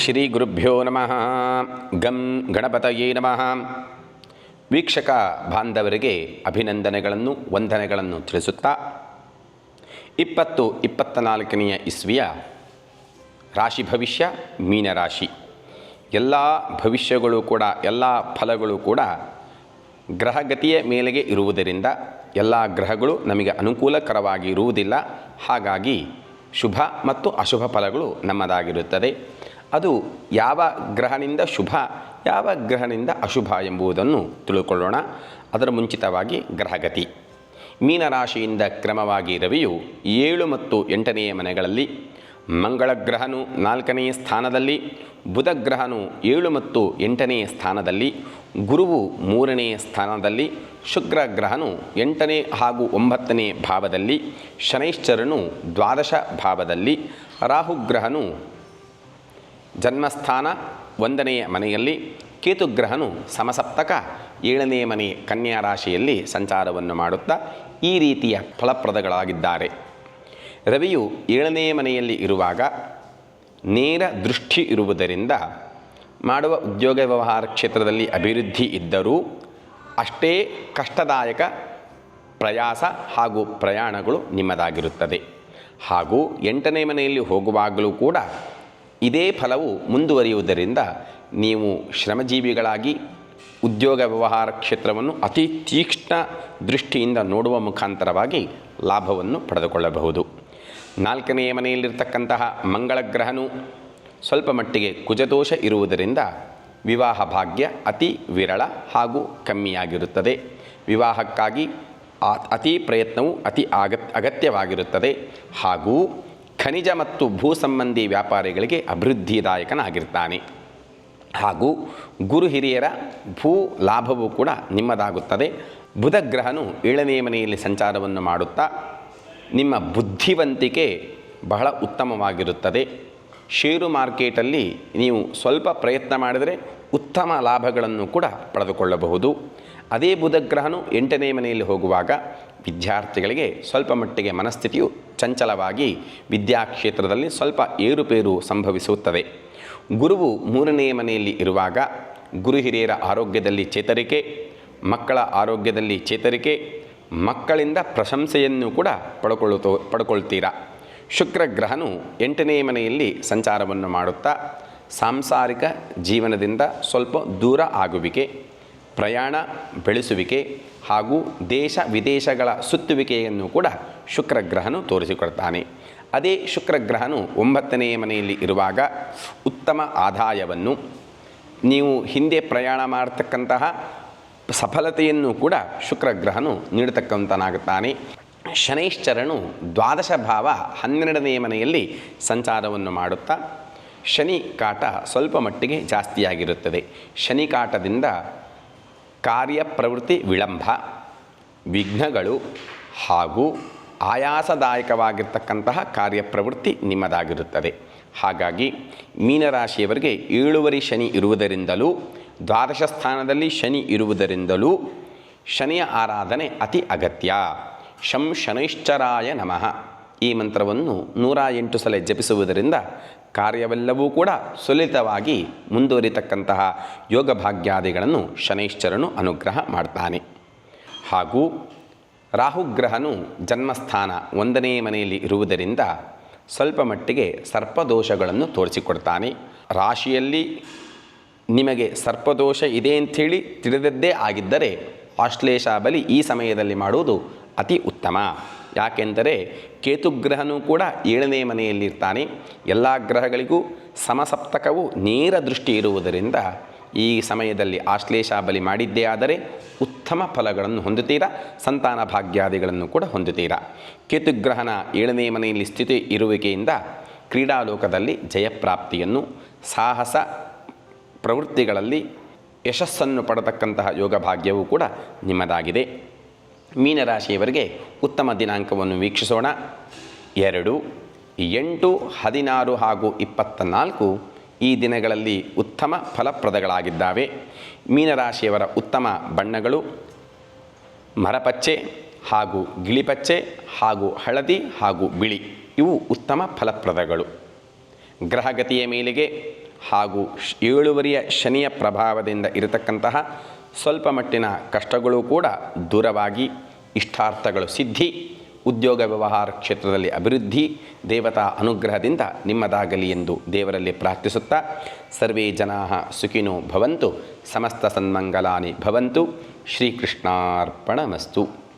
ಶ್ರೀ ಗುರುಭ್ಯೋ ನಮಃ. ಗಂ ಗಣಪತಯೇ ನಮಃ. ವೀಕ್ಷಕ ಬಾಂಧವರಿಗೆ ಅಭಿನಂದನೆಗಳನ್ನು, ವಂದನೆಗಳನ್ನು ತಿಳಿಸುತ್ತಾ, ಇಪ್ಪತ್ತು ಇಪ್ಪತ್ತ ನಾಲ್ಕನೆಯ ಇಸ್ವಿಯ ರಾಶಿ ಭವಿಷ್ಯ, ಮೀನರಾಶಿ. ಎಲ್ಲ ಭವಿಷ್ಯಗಳು ಕೂಡ, ಎಲ್ಲ ಫಲಗಳು ಕೂಡ ಗ್ರಹಗತಿಯ ಮೇಲೆಗೆ ಇರುವುದರಿಂದ ಎಲ್ಲ ಗ್ರಹಗಳು ನಮಗೆ ಅನುಕೂಲಕರವಾಗಿ ಇರುವುದಿಲ್ಲ. ಹಾಗಾಗಿ ಶುಭ ಮತ್ತು ಅಶುಭ ಫಲಗಳು ನಮ್ಮದಾಗಿರುತ್ತದೆ. ಅದು ಯಾವ ಗ್ರಹನಿಂದ ಶುಭ, ಯಾವ ಗ್ರಹನಿಂದ ಅಶುಭ ಎಂಬುದನ್ನು ತಿಳಿದುಕೊಳ್ಳೋಣ ಅದರ ಮುಂಚಿತವಾಗಿ ಗ್ರಹಗತಿ. ಮೀನರಾಶಿಯಿಂದ ಕ್ರಮವಾಗಿ ರವಿಯು ಏಳು ಮತ್ತು ಎಂಟನೆಯ ಮನೆಗಳಲ್ಲಿ, ಮಂಗಳ ಗ್ರಹನು ನಾಲ್ಕನೆಯ ಸ್ಥಾನದಲ್ಲಿ, ಬುಧ ಗ್ರಹನು ಏಳು ಮತ್ತು ಎಂಟನೆಯ ಸ್ಥಾನದಲ್ಲಿ, ಗುರುವು ಮೂರನೆಯ ಸ್ಥಾನದಲ್ಲಿ, ಶುಕ್ರ ಗ್ರಹನು ಎಂಟನೇ ಹಾಗೂ ಒಂಬತ್ತನೇ ಭಾವದಲ್ಲಿ, ಶನೈಶ್ಚರನು ದ್ವಾದಶ ಭಾವದಲ್ಲಿ ರಾಹುಗ್ರಹನು ಜನ್ಮಸ್ಥಾನ ಒಂದನೆಯ ಮನೆಯಲ್ಲಿ ಕೇತುಗ್ರಹನು ಸಮಸಪ್ತಕ ಏಳನೆಯ ಮನೆ ಕನ್ಯಾ ರಾಶಿಯಲ್ಲಿ ಸಂಚಾರವನ್ನು ಮಾಡುತ್ತಾ ಈ ರೀತಿಯ ಫಲಪ್ರದಗಳಾಗಿದ್ದಾರೆ. ರವಿಯು ಏಳನೆಯ ಮನೆಯಲ್ಲಿ ಇರುವಾಗ ನೇರ ದೃಷ್ಟಿ ಇರುವುದರಿಂದ ಮಾಡುವ ಉದ್ಯೋಗ ವ್ಯವಹಾರ ಕ್ಷೇತ್ರದಲ್ಲಿ ಅಭಿವೃದ್ಧಿ ಇದ್ದರೂ ಅಷ್ಟೇ ಕಷ್ಟದಾಯಕ ಪ್ರಯಾಸ ಹಾಗೂ ಪ್ರಯಾಣಗಳು ನಿಮ್ಮದಾಗಿರುತ್ತದೆ. ಹಾಗೂ ಎಂಟನೇ ಮನೆಯಲ್ಲಿ ಹೋಗುವಾಗಲೂ ಕೂಡ ಇದೇ ಫಲವು ಮುಂದುವರಿಯುವುದರಿಂದ ನೀವು ಶ್ರಮಜೀವಿಗಳಾಗಿ ಉದ್ಯೋಗ ವ್ಯವಹಾರ ಕ್ಷೇತ್ರವನ್ನು ಅತಿ ತೀಕ್ಷ್ಣ ದೃಷ್ಟಿಯಿಂದ ನೋಡುವ ಮುಖಾಂತರವಾಗಿ ಲಾಭವನ್ನು ಪಡೆದುಕೊಳ್ಳಬಹುದು. ನಾಲ್ಕನೆಯ ಮನೆಯಲ್ಲಿರ್ತಕ್ಕಂತಹ ಮಂಗಳ ಗ್ರಹನು ಸ್ವಲ್ಪ ಮಟ್ಟಿಗೆ ಕುಜದೋಷ ಇರುವುದರಿಂದ ವಿವಾಹ ಭಾಗ್ಯ ಅತಿ ವಿರಳ ಹಾಗೂ ಕಮ್ಮಿಯಾಗಿರುತ್ತದೆ. ವಿವಾಹಕ್ಕಾಗಿ ಅತಿ ಪ್ರಯತ್ನವು ಅತಿ ಅಗತ್ಯವಾಗಿರುತ್ತದೆ ಹಾಗೂ ಖನಿಜ ಮತ್ತು ಭೂ ಸಂಬಂಧಿ ವ್ಯಾಪಾರಿಗಳಿಗೆ ಅಭಿವೃದ್ಧಿದಾಯಕನಾಗಿರ್ತಾನೆ. ಹಾಗೂ ಗುರು ಹಿರಿಯರ ಭೂ ಲಾಭವೂ ಕೂಡ ನಿಮ್ಮದಾಗುತ್ತದೆ. ಬುಧ ಗ್ರಹನು ಏಳನೆಯ ಮನೆಯಲ್ಲಿ ಸಂಚಾರವನ್ನು ಮಾಡುತ್ತಾ, ನಿಮ್ಮ ಬುದ್ಧಿವಂತಿಕೆ ಬಹಳ ಉತ್ತಮವಾಗಿರುತ್ತದೆ. ಷೇರು ಮಾರ್ಕೆಟಲ್ಲಿ ನೀವು ಸ್ವಲ್ಪ ಪ್ರಯತ್ನ ಮಾಡಿದರೆ ಉತ್ತಮ ಲಾಭಗಳನ್ನು ಕೂಡ ಪಡೆದುಕೊಳ್ಳಬಹುದು. ಅದೇ ಬುಧಗ್ರಹನು ಎಂಟನೇ ಮನೆಯಲ್ಲಿ ಹೋಗುವಾಗ ವಿದ್ಯಾರ್ಥಿಗಳಿಗೆ ಸ್ವಲ್ಪ ಮಟ್ಟಿಗೆ ಮನಸ್ಥಿತಿಯು ಚಂಚಲವಾಗಿ ವಿದ್ಯಾಕ್ಷೇತ್ರದಲ್ಲಿ ಸ್ವಲ್ಪ ಏರುಪೇರು ಸಂಭವಿಸುತ್ತದೆ. ಗುರುವು ಮೂರನೆಯ ಮನೆಯಲ್ಲಿ ಇರುವಾಗ ಗುರು ಹಿರಿಯರ ಆರೋಗ್ಯದಲ್ಲಿ ಚೇತರಿಕೆ, ಮಕ್ಕಳ ಆರೋಗ್ಯದಲ್ಲಿ ಚೇತರಿಕೆ, ಮಕ್ಕಳಿಂದ ಪ್ರಶಂಸೆಯನ್ನು ಕೂಡ ಪಡ್ಕೊಳ್ಳುತ್ತ ಪಡ್ಕೊಳ್ತೀರಾ. ಶುಕ್ರ ಗ್ರಹನು ಎಂಟನೆಯ ಮನೆಯಲ್ಲಿ ಸಂಚಾರವನ್ನು ಮಾಡುತ್ತಾ ಸಾಂಸಾರಿಕ ಜೀವನದಿಂದ ಸ್ವಲ್ಪ ದೂರ ಆಗುವಿಕೆ ಪ್ರಯಾಣ, ಬೆಳೆಸುವಿಕೆ ಹಾಗೂ ದೇಶ ವಿದೇಶಗಳ ಸುತ್ತುವಿಕೆಯನ್ನು ಕೂಡ ಶುಕ್ರಗ್ರಹನು ತೋರಿಸಿಕೊಡ್ತಾನೆ. ಅದೇ ಶುಕ್ರಗ್ರಹನು ಒಂಬತ್ತನೆಯ ಮನೆಯಲ್ಲಿ ಇರುವಾಗ ಉತ್ತಮ ಆದಾಯವನ್ನು, ನೀವು ಹಿಂದೆ ಪ್ರಯಾಣ ಮಾಡತಕ್ಕಂತಹ ಸಫಲತೆಯನ್ನು ಕೂಡ ಶುಕ್ರಗ್ರಹನು ನೀಡತಕ್ಕಂತನಾಗುತ್ತಾನೆ. ಶನೈಶ್ಚರನು ದ್ವಾದಶ ಭಾವ ಹನ್ನೆರಡನೆಯ ಮನೆಯಲ್ಲಿ ಸಂಚಾರವನ್ನು ಮಾಡುತ್ತಾ, ಶನಿ ಕಾಟ ಸ್ವಲ್ಪ ಮಟ್ಟಿಗೆ ಜಾಸ್ತಿಯಾಗಿರುತ್ತದೆ. ಶನಿ ಕಾಟದಿಂದ ಕಾರ್ಯಪ್ರವೃತ್ತಿ ವಿಳಂಬ, ವಿಘ್ನಗಳು ಹಾಗೂ ಆಯಾಸದಾಯಕವಾಗಿರ್ತಕ್ಕಂತಹ ಕಾರ್ಯಪ್ರವೃತ್ತಿ ನಿಮ್ಮದಾಗಿರುತ್ತದೆ. ಹಾಗಾಗಿ ಮೀನರಾಶಿಯವರಿಗೆ ಏಳುವರಿ ಶನಿ ಇರುವುದರಿಂದಲೂ, ದ್ವಾದಶ ಸ್ಥಾನದಲ್ಲಿ ಶನಿ ಇರುವುದರಿಂದಲೂ ಶನಿಯ ಆರಾಧನೆ ಅತಿ ಅಗತ್ಯ. ಶಂ ಶನೈಶ್ಚರಾಯ ನಮಃ. ಈ ಮಂತ್ರವನ್ನು ನೂರ ಎಂಟು ಸಲ ಜಪಿಸುವುದರಿಂದ ಕಾರ್ಯವೆಲ್ಲವೂ ಕೂಡ ಸುಲಿತವಾಗಿ ಮುಂದುವರಿತಕ್ಕಂತಹ ಯೋಗ ಭಾಗ್ಯಾದಿಗಳನ್ನು ಶನೈಶ್ಚರನು ಅನುಗ್ರಹ ಮಾಡ್ತಾನೆ. ಹಾಗೂ ರಾಹುಗ್ರಹನು ಜನ್ಮಸ್ಥಾನ ಒಂದನೇ ಮನೆಯಲ್ಲಿ ಇರುವುದರಿಂದ ಸ್ವಲ್ಪ ಮಟ್ಟಿಗೆ ಸರ್ಪದೋಷಗಳನ್ನು ತೋರಿಸಿಕೊಡ್ತಾನೆ. ರಾಶಿಯಲ್ಲಿ ನಿಮಗೆ ಸರ್ಪದೋಷ ಇದೆ ಅಂಥೇಳಿ ತಿಳಿದದ್ದೇ ಆಗಿದ್ದರೆ ಆಶ್ಲೇಷ ಬಲಿ ಈ ಸಮಯದಲ್ಲಿ ಮಾಡುವುದು ಅತಿ ಉತ್ತಮ. ಯಾಕೆಂದರೆ ಕೇತುಗ್ರಹನೂ ಕೂಡ ಏಳನೇ ಮನೆಯಲ್ಲಿರ್ತಾನೆ. ಎಲ್ಲ ಗ್ರಹಗಳಿಗೂ ಸಮಸಪ್ತಕವು ನೇರ ದೃಷ್ಟಿ ಇರುವುದರಿಂದ ಈ ಸಮಯದಲ್ಲಿ ಆಶ್ಲೇಷ ಬಲಿ ಮಾಡಿದ್ದೇ ಆದರೆ ಉತ್ತಮ ಫಲಗಳನ್ನು ಹೊಂದುತ್ತೀರಾ, ಸಂತಾನ ಭಾಗ್ಯಾದಿಗಳನ್ನು ಕೂಡ ಹೊಂದುತ್ತೀರಾ. ಕೇತುಗ್ರಹನ ಏಳನೇ ಮನೆಯಲ್ಲಿ ಸ್ಥಿತಿ ಇರುವಿಕೆಯಿಂದ ಕ್ರೀಡಾಲೋಕದಲ್ಲಿ ಜಯಪ್ರಾಪ್ತಿಯನ್ನು, ಸಾಹಸ ಪ್ರವೃತ್ತಿಗಳಲ್ಲಿ ಯಶಸ್ಸನ್ನು ಪಡತಕ್ಕಂತಹ ಯೋಗ ಭಾಗ್ಯವೂ ಕೂಡ ನಿಮ್ಮದಾಗಿದೆ. ಮೀನರಾಶಿಯವರಿಗೆ ಉತ್ತಮ ದಿನಾಂಕವನ್ನು ವೀಕ್ಷಿಸೋಣ. ಎರಡು, ಎಂಟು, ಹದಿನಾರು ಹಾಗೂ ಇಪ್ಪತ್ತ ನಾಲ್ಕು ಈ ದಿನಗಳಲ್ಲಿ ಉತ್ತಮ ಫಲಪ್ರದಗಳಾಗಿದ್ದಾವೆ. ಮೀನರಾಶಿಯವರ ಉತ್ತಮ ಬಣ್ಣಗಳು ಮರಪಚ್ಚೆ ಹಾಗೂ ಗಿಳಿಪಚ್ಚೆ ಹಾಗೂ ಹಳದಿ ಹಾಗೂ ಬಿಳಿ, ಇವು ಉತ್ತಮ ಫಲಪ್ರದಗಳು. ಗ್ರಹಗತಿಯ ಮೇಲೆಗೆ ಹಾಗೂ ಏಳುವರಿಯ ಶನಿಯ ಪ್ರಭಾವದಿಂದ ಇರತಕ್ಕಂತಹ ಸ್ವಲ್ಪ ಮಟ್ಟಿನ ಕಷ್ಟಗಳು ಕೂಡ ದೂರವಾಗಿ ಇಷ್ಟಾರ್ಥಗಳು ಸಿದ್ಧಿ, ಉದ್ಯೋಗ ವ್ಯವಹಾರ ಕ್ಷೇತ್ರದಲ್ಲಿ ಅಭಿವೃದ್ಧಿ, ದೇವತಾ ಅನುಗ್ರಹದಿಂದ ನಿಮ್ಮದಾಗಲಿ ಎಂದು ದೇವರಲ್ಲಿ ಪ್ರಾರ್ಥಿಸುತ್ತಾ, ಸರ್ವೇ ಜನಾ ಸುಖಿನೋ ಭವಂತು, ಸಮಸ್ತ ಸನ್ಮಂಗಲಾನಿ ಭವಂತು, ಶ್ರೀಕೃಷ್ಣಾರ್ಪಣಮಸ್ತು.